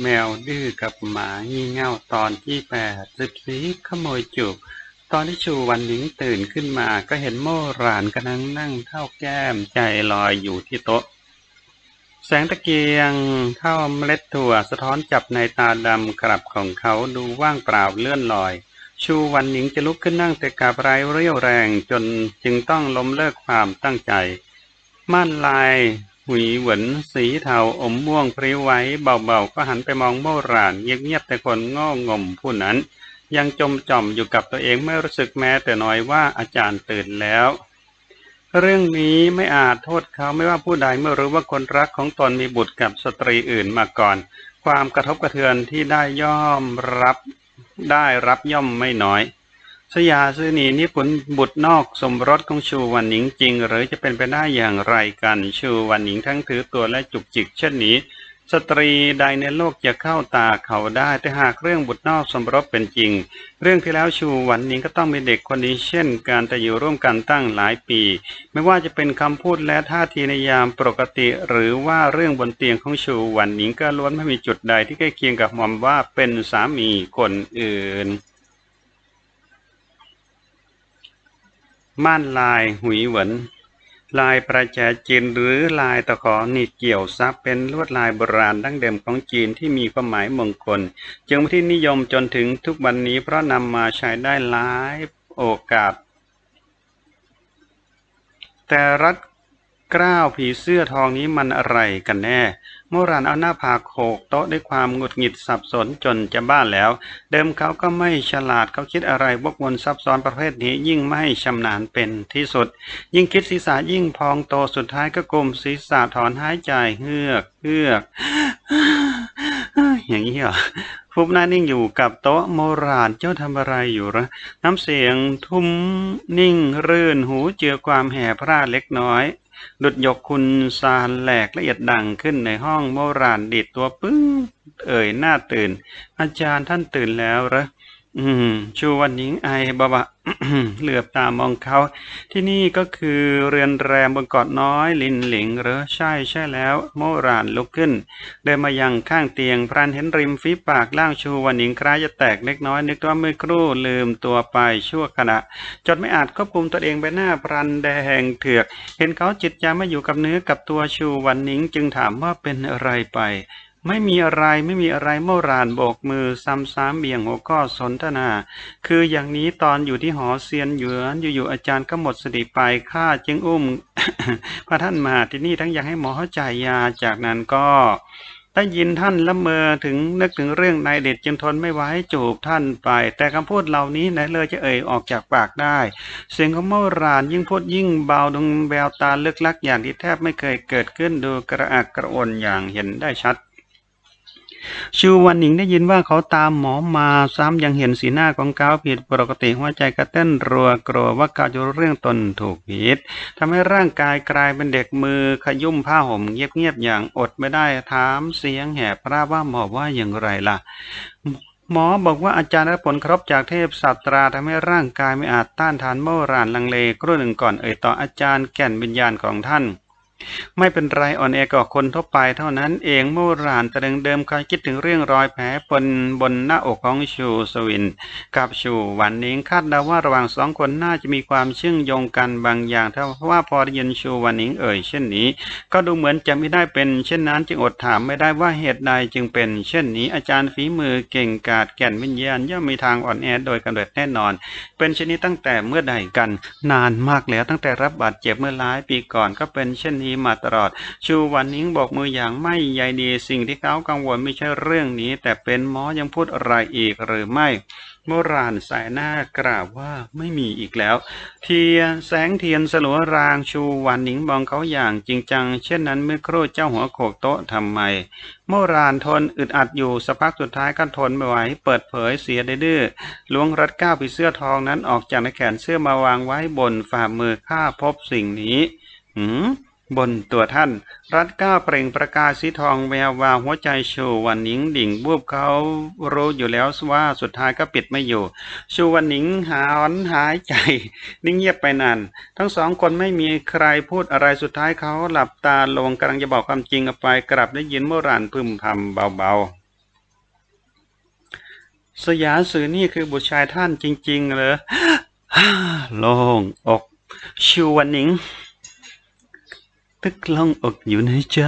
แมวดื้อกับหมางี่เง่าตอนที่แปดสิบสีขโมยจูบตอนที่ชูวันหนิงตื่นขึ้นมาก็เห็นโม่หลานกำลังนั่งเท่าแก้มใจลอยอยู่ที่โต๊ะ แสงตะเกียงเข้าเมล็ดถั่วสะท้อนจับในตาดำกลับของเขาดูว่างเปล่าเลื่อนลอย ชูวันหนิงจะลุกขึ้นนั่งแต่กาบไรเรี่ยวแรงจนจึงต้องล้มเลิกความตั้งใจ ม่านลาย หุยเหวนสีเทาอมม่วงพริ้วไว้เบาๆ ก็หันไปมองโมรานเงียบๆแต่คนง้องมผู้นั้น ยังจมจ่อมอยู่กับตัวเองไม่รู้สึกแม้แต่น้อยว่าอาจารย์ตื่นแล้ว เรื่องนี้ไม่อาจโทษเขาไม่ว่าผู้ใดเมื่อรู้ว่าคนรักของตนมีบุตรกับสตรีอื่นมาก่อน ความกระทบกระเทือนที่ได้ย่อมรับ ได้รับย่อมไม่น้อย สยาซื้อนีนี่ผลบุตรนอกสมรสของชูวันหนิงจริง หรือจะเป็นไปได้อย่างไรกันชูวันหนิงทั้งถือตัวและจุกจิกเช่นนี้ สตรีใดในโลกจะเข้าตาเขาได้แต่หากเรื่องบุตรนอกสมรสเป็นจริง เรื่องที่แล้วชูวันหนิงก็ต้องมีเด็กคนนี้เช่นการแต่อยู่ร่วมกันตั้งหลายปี ไม่ว่าจะเป็นคำพูดและท่าทีในยามปกติ หรือว่าเรื่องบนเตียงของชูวันหนิงก็ล้วนไม่มีจุดใดที่ใกล้เคียงกับมอมว่าเป็นสามีคนอื่น ม่านลายหุยเหวินลายประแจจีนหรือลายตะขอหนีเกี่ยวซับเป็นลวดลายโบราณดั้งเดิมของจีนที่มีความหมายมงคล จึงเป็นที่นิยมจนถึงทุกวันนี้เพราะนำมาใช้ได้หลายโอกาส แต่รัฐ กล้าวผีเสื้อทองนี้มันอะไรกันแน่โมรานเอาหน้าผากโขกโต๊ะด้วยความหงุดหงิดสับสนจนจะบ้าแล้ว เดิมเขาก็ไม่ฉลาดเขาคิดอะไรวกวนซับซ้อนประเภทนี้ยิ่งไม่ชำนาญเป็นที่สุด ยิ่งคิดศีรษะยิ่งพองโตสุดท้ายก็กลมศีรษะถอนหายใจเฮือกเฮือกอย่างนี้เหรอฟุบหน้านิ่งอยู่กับโต๊ะโมรานเจ้าทำอะไรอยู่ละน้ำเสียงทุ้มนิ่งรื่นหูเจือความแห่พร่าเล็กน้อย ดุดยกคุณซานแหลกละเอียดดังขึ้นในห้องโมราณดีดตัวปึ้ง เอ่ยหน้าตื่น อาจารย์ท่านตื่นแล้วเหรอ อืมชูวันหญิงไอบะบะเหลือบตามองเขา ที่นี่ก็คือเรือนแรมบนเกาะน้อยลินหลิงหรือใช่ใช่แล้ว โมรานลุกขึ้น เดินมายังข้างเตียง พรานเห็นริมฝีปากล่างชูวันหญิงคล้ายจะแตกเล็กน้อย นึกว่าเมื่อครู่ลืมตัวไปชั่วขณะจนไม่อาจควบคุมตัวเองไปหน้าพรันแดงเถือก เห็นเขาจิตใจไม่อยู่กับเนื้อกับตัวชูวันนิงจึงถามว่าเป็นอะไรไป ไม่มีอะไรไม่มีอะไรโมรานโบกมือ ซ้ำๆเบี่ยงหัวข้อสนทนา คืออย่างนี้ตอนอยู่ที่หอเซียนเหยือนอยู่ๆอาจารย์ก็หมดสติไปข้าจึงอุ้มพระท่านมาที่นี่ทั้งอยากให้หมอเข้าใจยาจากนั้นก็ได้ยินท่านละเมอถึงนึกถึงเรื่องนายเด็ดจึงทนไม่ไหวจูบท่านไป แต่คำพูดเหล่านี้ไหนเลยจะเอ่ยออกจากปากได้ เสียงของโมรานยิ่งพูดยิ่งเบาดวงแววตาลึกลักอย่างที่แทบไม่เคยเกิดขึ้นดูกระอักกระอ่อนอย่างเห็นได้ชัด ชูวันหนิงได้ยินว่าเขาตามหมอมาซ้ำยังเห็นสีหน้าของเขาผิดปกติหัวใจกระเต้นรัวกลัวว่าเขาจะรู้เรื่องตนถูกผิดทำให้ร่างกายกลายเป็นเด็กมือขยุ่มผ้าห่มเงียบๆอย่างอดไม่ได้ถามเสียงแหบพระว่าหมอว่าอย่างไรล่ะหมอบอกว่าอาจารย์ได้ผลครบจากเทพศาสตราทำให้ร่างกายไม่อาจต้านทานโมรานลังเลครู่หนึ่งก่อนเอ่ยต่ออาจารย์แก่นวิญญาณของท่าน ไม่เป็นไรอ่อนแอกว่าคนทั่วไปเท่านั้นเองโมรานตะลึงเดิมเคยคิดถึงเรื่องรอยแผลบนบนหน้าอกของชูสวิน กับชูวันนี้คาดเดาว่าระหว่างสองคนน่าจะมีความเชื่องโยงกันบางอย่างถ้าว่าพอได้ยินชูวันนิงเอ่ยเช่นนี้ ก็ดูเหมือนจะไม่ได้เป็น เช่นนั้นจึงอดถามไม่ได้ว่าเหตุใดจึงเป็น เช่นนี้อาจารย์ฝีมือเก่งกาจแก่นวิญญาณย่อมมีทางอ่อนแอโดยกำเนิดแน่นอน เป็นเช่นนี้ตั้งแต่เมื่อใดกัน นานมากแล้วตั้งแต่รับบาดเจ็บเมื่อหลายปีก่อนก็เป็นเช่นนี้มาตลอด ชูวันนิงบอกมืออย่างไม่ใยดีสิ่งที่เขากังวลไม่ใช่เรื่องนี้ แต่เป็นหมอยังพูดอะไรอีกหรือไม่โบราณสายหน้ากล่าวว่าไม่มีอีกแล้ว เทียนแสงเทียนสลัวรางชูวันหนิงมองเขาอย่างจริงจัง เช่นนั้นเมื่อครู่เจ้าหัวโขกโต๊ะทำไมโมรานทนอึดอัดอยู่สักพักสุดท้ายก็ทนไม่ไหวเปิดเผยเสียด้ดื้อล้วงรัดก้าวผีเสื้อทองนั้นออกจากในแขนเสื้อมาวางไว้บนฝ่ามือข้าพบสิ่งนี้ หืม บนตัวท่าน รัดก้าวเปล่งประกายสีทองแวววาวหัวใจชูวันหนิงดิ่งบูบเขารู้อยู่แล้วว่าสุดท้ายก็ปิดไม่อยู่ ชูวันหนิงหอนหายใจ นิ่งเงียบไปนาน ทั้งสองคนไม่มีใครพูดอะไรสุดท้ายเขาหลับตาลงกำลังจะบอกความจริงออกไปกลับได้ยินโมรานพึมพำเบาๆ สยามสื่อนี่คือบุตรชายท่านจริง ๆ เหรอโล่งอกชิววันหนิง ตึกล่องอกอยู่ในใจ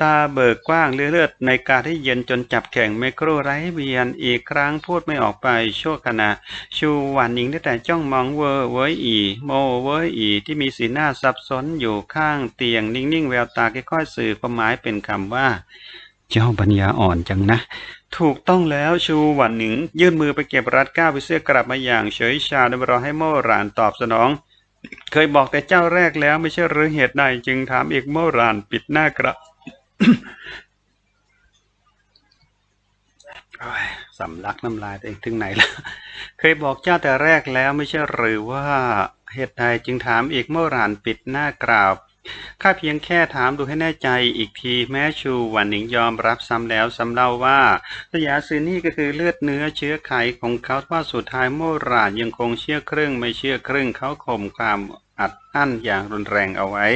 ตาเบิกกว้างเลือดในกาที่เย็นจนจับแข่งไมโครไร้เบียนอีกครั้งพูดไม่ออกไปชั่วขณะ ชูหวานหนิงได้แต่จ้องมองเวอร์เว้ยอี โมเว้ยอีที่มีสีหน้าสับสนอยู่ข้างเตียงนิ่งๆ แววตาค่อยๆสื่อความหมายเป็นคำว่า เจ้าปัญญาอ่อนจังนะถูกต้องแล้วชูหวันหนิง ยื่นมือไปเก็บรัดก้าวไปเสื้อกลับมาอย่างเฉยชาโดยรอให้โมรานตอบสนอง เคยบอกแต่เจ้าแรกแล้วไม่ใช่หรือเหตุใดจึงถามอีกโมรานปิดหน้ากระสำลักน้ำลายตัวเองถึงไหนล่ะ เคยบอกเจ้าแต่แรกแล้วไม่ใช่หรือว่าเหตุใดจึงถามอีกโมรานปิดหน้ากราบ ข้าเพียงแค่ถามดูให้แน่ใจอีกที แม้ชูหวันหนิงยอมรับซ้ำแล้วซ้ำเล่าว่าสยามซื้อนี่ก็คือเลือดเนื้อเชื้อไขของเขาว่าสุดท้ายโมราณยังคงเชื่อครึ่งไม่เชื่อครึ่งเขาข่มความอัดอั้นอย่างรุนแรงเอาไว้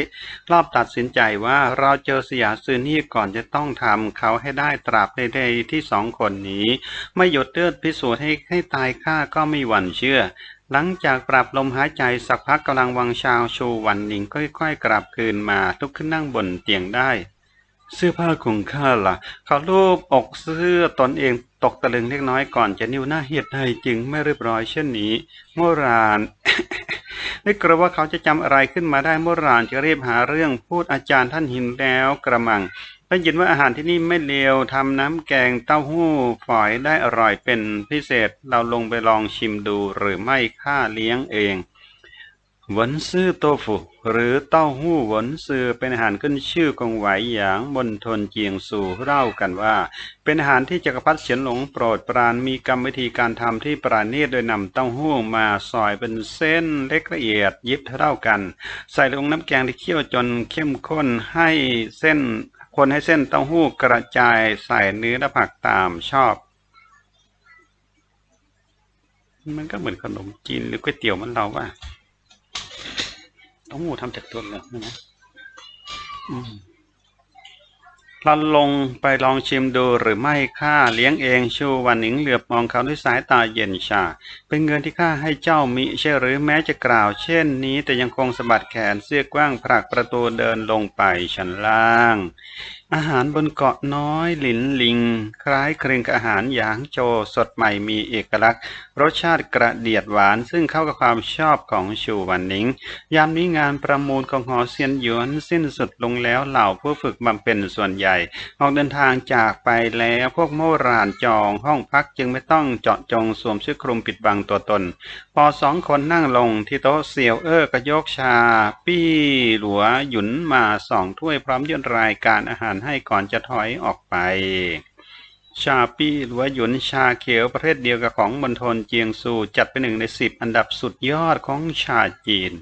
รอบตัดสินใจว่าเราเจอสยามซื้อนี่ก่อนจะต้องทำเขาให้ได้ตราบใดๆที่สองคนนี้ ไม่หยุดเลือดพิสูจน์ให้ให้ตายข้าก็ไม่หวั่นเชื่อ หลังจากปรับลมหายใจสักพักกำลังวังชาวชูวันหนิงค่อยๆกลับคืนมาลุกขึ้นนั่งบนเตียงได้ เสื้อผ้าของข้าล่ะ เขาลูบอกเสื้อตนเองตกตะลึงเล็กน้อยก่อนจะนิ้วหน้าเหตุใดจึงไม่เรียบร้อยเช่นนี้โมรานไม่กลัวว่าเขาจะจำอะไรขึ้นมาได้โมรานจะรีบหาเรื่องพูดอาจารย์ท่านหินแล้วกระมัง ได้ยินว่าอาหารที่นี่ไม่เลวทำน้ำแกงเต้าหู้ฝอยได้อร่อยเป็นพิเศษ เราลงไปลองชิมดูหรือไม่ค่าเลี้ยงเองหวนซื่อโตฟุหรือเต้าหู้หวนซื่อเป็นอาหารขึ้นชื่อของไหวหยางบนทนเจียงซูเล่ากันว่า เป็นอาหารที่จักรพรรดิเฉียนหลงโปรดปรานมีกรรมวิธีการทำที่ปราณีตโดยนำเต้าหู้มาซอยเป็นเส้นเล็กละเอียดยิบเท่ากัน ใส่ลงน้ำแกงที่เคี่ยวจนเข้มข้นให้เส้น คนให้เส้นเต้าหู้กระจายใส่เนื้อและผักตามชอบ มันก็เหมือนขนมจีนหรือก๋วยเตี๋ยวมันเราว่าเต้าหู้ทำจากตัวเหลืองนะอืม เราลงไปลองชิมดูหรือไม่ข้าเลี้ยงเองชูวันหนิงเหลือบมองเขาด้วยสายตาเย็นชา เป็นเงินที่ข้าให้เจ้ามิใช่หรือแม้จะกล่าว เช่นนี้แต่ยังคงสะบัดแขนเสื้อกว้างผลักประตูเดินลงไปชั้นล่าง อาหารบนเกาะน้อยหลินลิง คล้ายคลึงกับอาหารหยางโจสดใหม่มีเอกลักษณ์ รสชาติกระเดียดหวาน ซึ่งเข้ากับความชอบของชูวันนิง ยามนี้งานประมูลของหอเซียนหยวนสิ้นสุดลงแล้วเหล่าผู้ฝึกบำเพ็ญส่วนใหญ่ ออกเดินทางจากไปแล้วพวกโมรานจองห้องพักจึงไม่ต้องเจาะจงสวมเสื้อคลุมปิดบังตัวตน พอสองคนนั่งลงที่โต๊ะเสี่ยวเอ้อก็ยกชา ปี้หลัวหยุนมาสองถ้วยพร้อมยื่นรายการอาหารให้ก่อนจะถอยออกไป ชาปี้หลัวหยุนชาเขียวประเภทเดียวกับของมณฑลเจียงซูจัดเป็นหนึ่งในสิบอันดับสุดยอดของชาจีน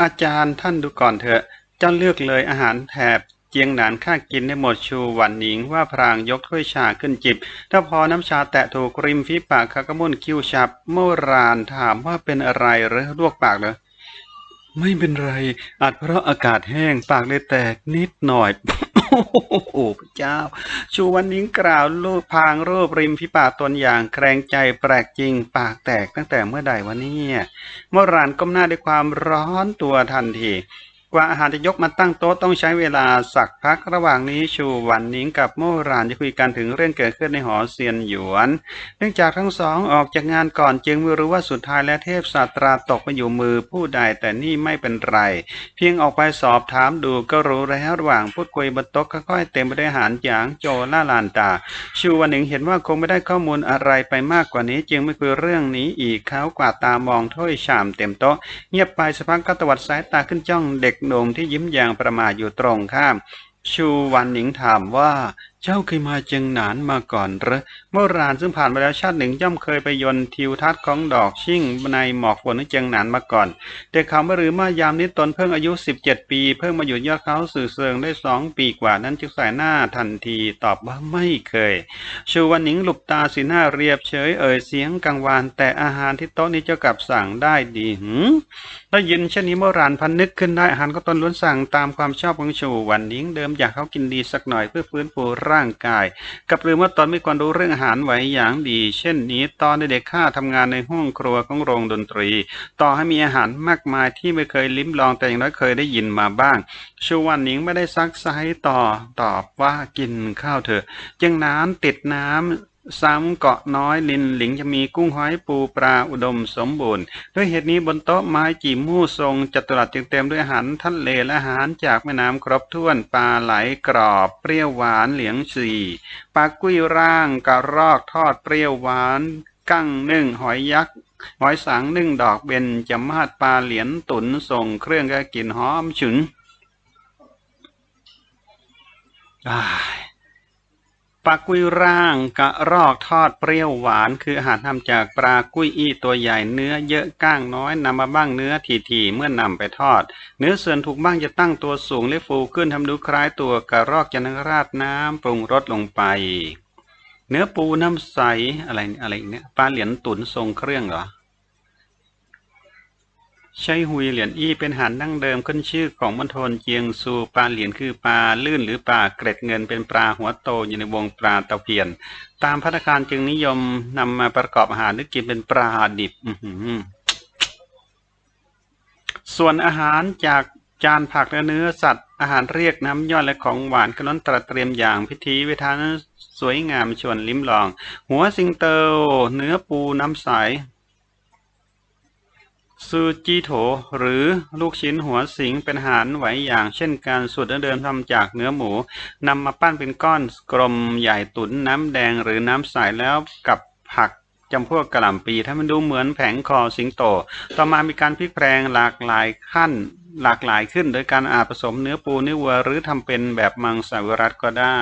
อาจารย์ท่านดูก่อนเถอะเจ้าเลือกเลยอาหารแถบเจียงหนานข้ากินได้หมดชูหวันหนิงว่าพรางยกถ้วยชาขึ้นจิบ ถ้าพอน้ำชาแตะถูกริมฝีปากขากระมุนคิ้วฉับโมรานถามว่าเป็นอะไรหรือลวกปากเหรอ ไม่เป็นไร อาจเพราะอากาศแห้งปากเลยแตกนิดหน่อย โอ้พระเจ้า ชูวันนิ้งกล่าวลูกพางรูปริมฝีปากตนอย่างแครงใจแปลกจริง ปากแตกตั้งแต่เมื่อใดวะเนี่ย เมื่อรานก้มหน้าด้วยความร้อนตัวทันที กว่าอาหารจะยกมาตั้งโต๊ะต้องใช้เวลาสักพักระหว่างนี้ชูวันนิงกับโมรานจะคุยกันถึงเรื่องเกิดขึ้นในหอเซียนหยวน เนื่องจากทั้งสองออกจากงานก่อนจึงไม่รู้ว่าสุดท้ายและเทพศาสตราตกมาอยู่มือผู้ใดแต่นี่ไม่เป็นไร เพียงออกไปสอบถามดูก็รู้แล้วระหว่างพูดคุยบนโต๊ะค่อยๆเต็มไปด้วยอาหารหยางโจล่าลานตา ชูวันหนึ่งเห็นว่าคงไม่ได้ข้อมูลอะไรไปมากกว่านี้ จึงไม่คุยเรื่องนี้อีกเขากวาดตามองถ้วยชามเต็มโต๊ะเงียบไปสักพักก็ตวัดสายตาขึ้นจ้องเด็กหนุ่มที่ยิ้มอย่างประมาทอยู่ตรงข้าม ชูวันหนิงถามว่า เจ้าเคยมาเจียงหนานมาก่อนเหรือเมื่อรานซึ่งผ่านมาแล้วชาติหนึ่งย่อมเคยไปยนทิวทัศน์ของดอกชิ่งในหมอกฝนที่เจียงหนานมาก่อน แต่เขาไม่รือมายามนี้ตนเพิ่งอายุ 17 ปี เพิ่งมาอยู่ยอดเขาสื่อเซิงได้สองปีกว่านั้นจึงใส่หน้าทันทีตอบว่าไม่เคย ชูวันหนิงหลบตาสีหน้าเรียบเฉยเอ่ยเสียงกังวาน แต่อาหารที่โต๊ะนี้เจ้ากลับสั่งได้ดีหืมได้ยินเช่นนี้เมื่อรานพันนึกขึ้นได้อาหารก็ตนล้วนสั่งตามความชอบของชูวันหนิงเดิมอยากเขากินดีสักหน่อยเพื่อฟื้นฟูรางกาย กับลืมว่าตอนไม่ควรรู้เรื่องอาหารไหวอย่างดี เช่นนี้ตอนเด็กข้าทำงานในห้องครัวของโรงดนตรี ต่อให้มีอาหารมากมายที่ไม่เคยลิ้มลองแต่อย่างน้อยเคยได้ยินมาบ้างชูวันหนิงไม่ได้ซักไซต่อตอบว่ากินข้าวเถอะยังน้ำติดน้ำ ซ้ำเกาะน้อยลินหลิงจะมีกุ้งหอยปูปลาอุดมสมบูรณ์ ด้วยเหตุนี้บนโต๊ะไม้จีมู่ทรงจัตุรัสจึงเต็มด้วยอาหารทะเลและอาหารจากแม่น้ำครบถ้วนปลาไหลกรอบเปรี้ยวหวานเหลียงสีปลากุ้ยร่างกระรอกทอดเปรี้ยวหวานกั้งนึ่งหอยยักษ์หอยสังนึ่งดอกเบญจมาศปลาเหลียนตุนส่งเครื่องก็กลิ่นหอมฉุนอ้า ปลากุ้ยร่างกระรอกทอดเปรี้ยวหวาน คืออาหารทำจากปลากุ้ยอี้ตัวใหญ่เนื้อเยอะก้างน้อยนำมาบ้างเนื้อทีๆเมื่อนำไปทอด เนื้อส่วนถูกบ้างจะตั้งตัวสูงและฟูขึ้นทำดูคล้ายตัวกระรอกจะนำราดน้ำปรุงรสลงไป เนื้อปูน้ำใสอะไรอะไรเนี่ยปลาเหรียญตุ๋นทรงเครื่องเหรอ ใช่หุยเหรียญอี้เป็นอาหารดั้งเดิมขึ้นชื่อของมณฑลเจียงซูปลาเหรียญคือปลาลื่นหรือปลาเกร็ดเงินเป็นปลาหัวโตอยู่ในวงปลาตะเพียน ตามพัฒการจึงนิยมนำมาประกอบอาหารหรือกินเป็นปลาดิบออืส่วนอาหารจากจานผักและเนื้อสัตว์ อาหารเรียกน้ำย่อยและของหวานก็ล้นตระเตรียมอย่างพิธีเวิธานสวยงามชวนลิ้มลอง หัวสิงเตอเนื้อปูน้ำใส ซูจิโถ หรือลูกชิ้นหัวสิงเป็นอาหารไหวอย่างเช่นการสูตรเดิมทำจากเนื้อหมูนำมาปั้นเป็นก้อนกลมใหญ่ตุ๋นน้ำแดงหรือน้ำใสแล้วกับผักจำพวกกระหล่ำปีถ้ามันดูเหมือนแผงคอสิงโต ต่อมามีการพลิกแปลงหลากหลายขั้นหลากหลายขึ้น โดยการอาจผสมเนื้อปูเนื้อวัวหรือทำเป็นแบบมังสวิรัตก็ได้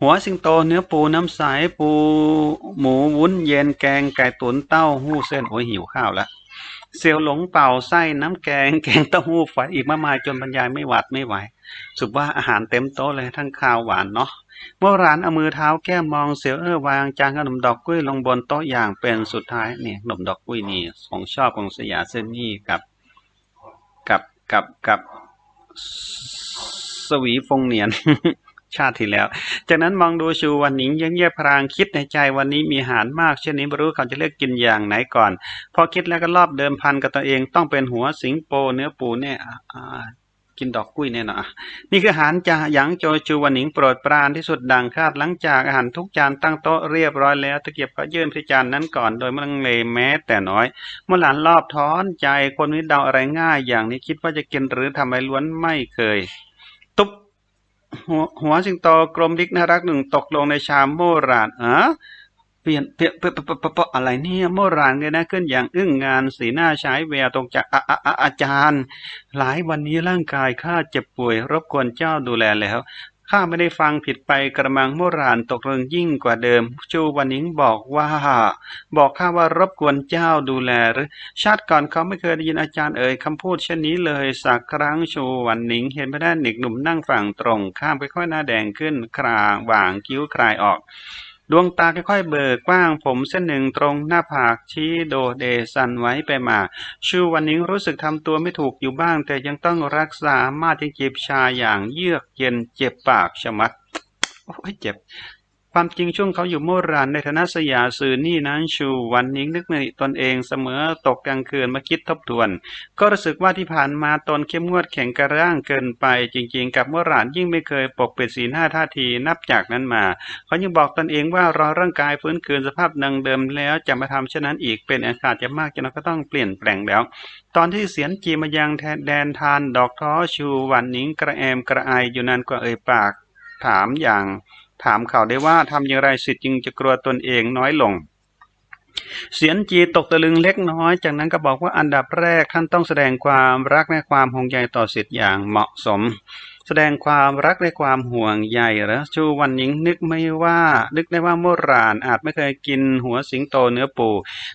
หัวสิงโตเนื้อปูน้ำใสปูหมูวุ้นเย็นแกงไก่ตุ๋นเต้าหู้เส้นโอ้ยหิวข้าวล้วเซียวหลงเป่าไส้น้ำแกง แกงเต้าหู้ฝอยอีกมากมายจนบรรยายไม่หวัดไม่ไหว สุดว่าอาหารเต็มโต๊ะเลยทั้งข้าวหวานเนาะเมื่อร้านเอามือเท้าแก้มมองเสียวเอ้อวางจานขนมดอกกุ้ยลงบนโต๊ะอย่างเป็นสุดท้ายเนี่ยขนมดอกกุ้ยนี่ของชอบของสยามเส้นนี่กับกับกับกับสวีฟงเนียน ชาติที่แล้ว จากนั้นมองดูชูวันหนิงยังเงียพรางคิดในใจวันนี้มีอาหารมากเช่นนี้ไม่รู้เขาจะเลือกกินอย่างไหนก่อน พอคิดแล้วก็รอบเดิมพันกับตัวเองต้องเป็นหัวสิงโปเนื้อปูเนี่ยกินดอกกุ้ยเนี่ยนะนี่คืออาหารจาหยางโจชูวันหนิงโปรดปรานที่สุดดังคาดหลังจากอาหารทุกจานตั้งโต๊ะเรียบร้อยแล้วตะเกียบก็ยื่นพิจานนั้นก่อน โดยไม่ลังเลแม้แต่น้อยเมื่อหลานรอบท้อนใจคนนี้เดาอะไรง่ายอย่างนี้คิดว่าจะกินหรือทำอะไรล้วนไม่เคย ตุ๊บ หัวหัวสิงโตกลมดิกน่ารักหนึ่งตกลงในชามโมรานเออเปลี่ยนเปลี่ยนเปลี่ยนเปลี่ยนเปอะไรเนี่ยโมรานเลยนะขึ้นอย่างอึ้งงานสีหน้าใช้แววตรงจากอาอาอาอาจารย์ หลายวันนี้ร่างกายข้าเจ็บป่วย รบกวนเจ้าดูแลแล้ว ข้าไม่ได้ฟังผิดไปกระมังโมรานตกเริงยิ่งกว่าเดิมชูวันนิงบอกว่า บอกข้าว่ารบกวนเจ้าดูแลหรือชาติก่อนเขาไม่เคยได้ยินอาจารย์เอ่ยคำพูดเช่นนี้เลยสักครั้งชูวันนิงเห็นพระด้านเด็กหนุ่มนั่งฝั่งตรง ข้ามไปค่อยๆหน้าแดงขึ้นครางว่างคิ้วคลายออก ดวงตาค่อยๆเบิกกว้างผมเส้นหนึ่งตรงหน้าผากชี้โดเดสันไว้ไปมาชูวันนิงรู้สึกทำตัวไม่ถูกอยู่บ้าง แต่ยังต้องรักษามาจิงจีบชาอย่างเยือกเย็นเจ็บปากชะมัด โอ้ยเจ็บ ความจริงช่วงเขาอยู่โมรานในฐานะสยาสื่อนี่นั้นชูวันนิงนึกในตนเองเสมอตกกลางคืนมาคิดทบทวน ก็รู้สึกว่าที่ผ่านมาตนเข้มงวดแข็งกระร่างเกินไป จริง ๆ กับโมรานยิ่งไม่เคยปกปิดสีหน้าท่าทีนับจากนั้นมา เขายังบอกตนเองว่ารอร่างกายฟื้นคืนสภาพดังเดิมแล้วจะมาทำเช่นนั้นอีกเป็นอากาศจะมากจนก็ต้องเปลี่ยนแปลงแล้วตอนที่เสียนจีมายังแทนแดนทานดอกท้อชูวันนิงกระแอมกระไออยู่นานกว่าเอ่ยปาก ถามอย่าง ถามเขาได้ว่าทำอย่างไรสิทธิ์จึงจะกลัวตนเองน้อยลง เสียนจีตกตะลึงเล็กน้อย จากนั้นก็บอกว่าอันดับแรกท่านต้องแสดงความรักและความห่วงใยต่อสิทธิ์อย่างเหมาะสม แสดงความรักและความห่วงใยหรอชูวันหญิงนึกไม่ว่า นึกได้ว่าโมรานอาจไม่เคยกินหัวสิงโตเนื้อปู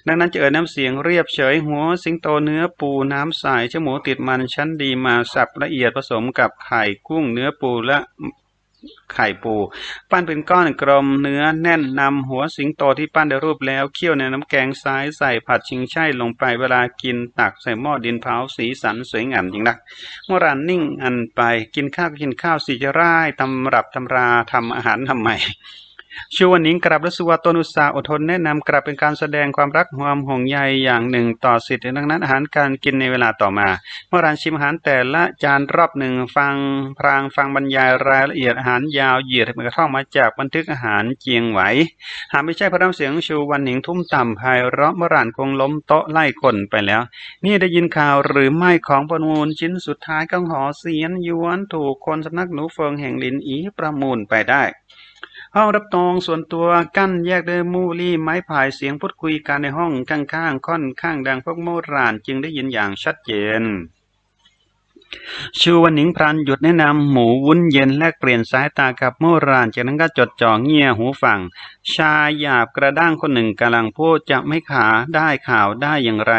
ดังนั้นจะเอ่ยน้ำเสียงเรียบเฉยหัวสิงโตเนื้อปูน้ำใสชะหมูติดมันชั้นดีมาสับละเอียดผสมกับไข่กุ้งเนื้อปูและ ไข่ปู ปั้นเป็นก้อนกลมเนื้อแน่นนำหัวสิงโตที่ปั้นได้รูปแล้วเคี่ยวในน้ำแกงซ้ายใส่ผัดชิงช่ายลงไปเวลากินตักใส่หม้อดินเผาสีสันสวยงามจริงนักเมื่อรานนิ่งอันไปกินข้าวกินข้าวสีจะร่ายตำรับตำราทำอาหารทำไม ชูวันนิงกราบและสุวัตนุสาห์อดทนแนะนำกลับเป็นการแสดงความรักความห่วงใยอย่างหนึ่งต่อสิทธิ์ดังนั้นอาหารการกินในเวลาต่อมา เมื่อรานชิมอาหารแต่ละจานรอบหนึ่งฟังพรางฟังบรรยายรายละเอียดอาหารยาวเหยียดมันกระท่องมาจากบันทึกอาหารเจียงไหว หากไม่ใช่พระน้ำเสียงชูวันหนิงทุ่มต่ำภายเราะเมื่อรานคงล้มโต๊ะไล่คนไปแล้ว นี่ได้ยินข่าวหรือไม่ของประมูลชิ้นสุดท้ายกังหอเสียนยวนถูกคนสำนักหนูเฟิงแห่งลินอีประมูลไปได้ ห้องรับตองส่วนตัวกั้นแยกด้วยมูลี่ไม้พายเสียงพูดคุยกันในห้องข้างๆค่อนข้างดังพวกโมรานจึงได้ยินอย่างชัดเจนชูวันหนิงพรันหยุดแนะนำหมูวุ้นเย็นแลกเปลี่ยนสายตากับโมรานจากนั้นก็จดจ่อเงี่ยหูฟัง ชายหยาบกระด้างคนหนึ่งกำลังพูดจะไม่ขาได้ข่าวได้อย่างไร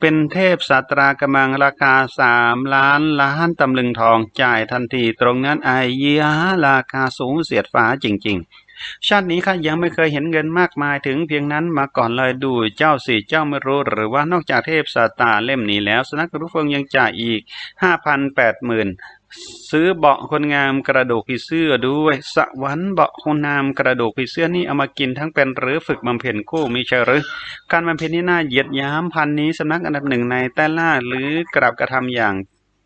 เป็นเทพสาตรากำลังราคาสามล้านล้านตำลึงทองจ่ายทันทีตรงนั้นไอเยียราคาสูงเสียดฟ้าจริง ๆ ชาตินี้ข้ายังไม่เคยเห็นเงินมากมายถึงเพียงนั้นมาก่อนเลยดูเจ้าสิเจ้าไม่รู้หรือว่านอกจากเทพสาตาเล่มนี้แล้วสนักรุเฟิงยังจ่ายอีกห้าพันแปดหมื่น ซื้อเบาะคนงามกระดูกผีเสื้อด้วยสวรรค์เบาะคนงามกระดูกผีเสื้อนี่เอามากินทั้งเป็นหรือฝึกบำเพ็ญคู่มิใช่หรือ การบำเพ็ญนี่น่าเหยียดยามพันนี้สำนักอันดับหนึ่งในแต่ล่าหรือกราบกระทำอย่าง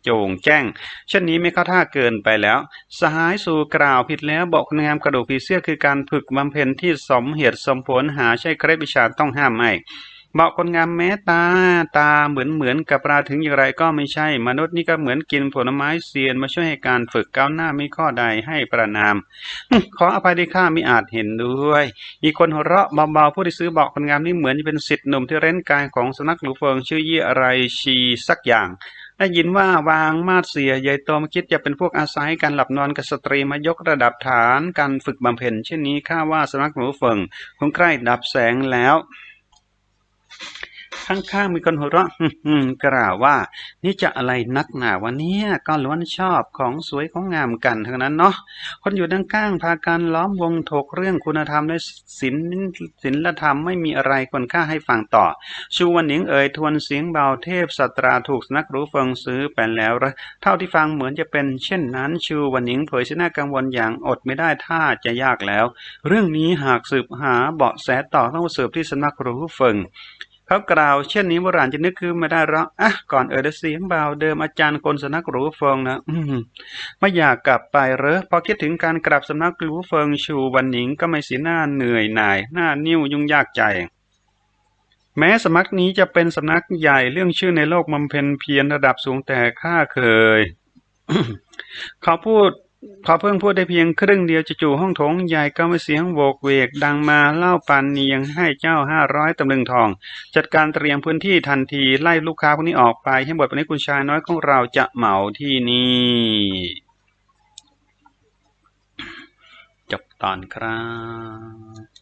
โจงแจ้ง เช่นนี้ไม่เข้าท่าเกินไปแล้ว สหายสู่กล่าวผิดแล้วบอกคนงามกระดูกผีเสื้อคือการฝึกบำเพ็ญที่สมเหตุสมผลหาใช่เคล็ดวิชาต้องห้ามไม่ เบอกคนงามแม้ตาตาเหมือนเหมือนกับปลาถึงอย่างไรก็ไม่ใช่ มนุษย์นี่ก็เหมือนกินผลไม้เซียนมาช่วยให้การฝึกก้าวหน้าไม่ข้อใดให้ประนาม ขออภัยที่ข้าไม่อาจเห็นด้วย อีกคนหัวเราะเบาๆผู้ที่ซื้อบอกคนงามนี่เหมือนจะเป็นสิทธิ์หนุ่มที่เร้นกายของสนักหลูเฟิงชื่อยี่อะไรชีสักอย่างได้ยินว่าวางมาดเสียใหญ่โตมาคิดจะเป็นพวกอาศัยการหลับนอนกับสตรีมายกระดับฐานการฝึกบำเพ็ญเช่นนี้ข้าว่าสำนักหนูเฟิงคงใกล้ดับแสงแล้ว ข้างๆมีคนหัวเราะกล่าวว่า นี่จะอะไรนักหนาวะเนี่ยก็ล้วนชอบของสวยของงามกันทั้งนั้นเนาะคนอยู่ด้านข้างพากันล้อมวงถกเรื่องคุณธรรมและศีลศีลธรรมไม่มีอะไรควรค่าให้ฟังต่อ ชูวันหนิงเอ่ยทวนเสียงเบาเทพสตราถูกสนักรู้เฟิงซื้อไปแล้วละเท่าที่ฟังเหมือนจะเป็นเช่นนั้น ชูวันหนิงเผยชนะกังวลอย่างอดไม่ได้ถ้าจะยากแล้ว เรื่องนี้หากสืบหาเบาะแสต่อต้องสืบที่สนักรู้เฟิง เขากล่าวเช่นนี้โบราณจะนึกคือไม่ได้หรอกอะก่อนเอ่ยด้วยเสียงเบาเดิมอาจารย์คนสนักหรูเฟิงนะ อืมไม่อยากกลับไปเหรอพอคิดถึงการกลับสำนักหรูเฟิงชูวันหนิงก็ไม่สีหน้าเหนื่อยหน่าย หน้านิ้วยุ่งยากใจ แม้สำนักนี้จะเป็นสำนักใหญ่เรื่องชื่อในโลกบำเพ็ญเพียรระดับสูงแต่ข้าเคย เขาพูด พอเพิ่งพูดได้เพียงครึ่งเดียวจู่ๆห้องโถงใหญ่ก็มีเสียงโวกเวก ดังมาเล่าปันเนียงให้เจ้าห้าร้อยตำลึงทอง จัดการเตรียมพื้นที่ทันทีไล่ลูกค้าพวกนี้ออกไป ให้หมดวันนี้คุณชายน้อยของเราจะเหมาที่นี่จบตอนครับ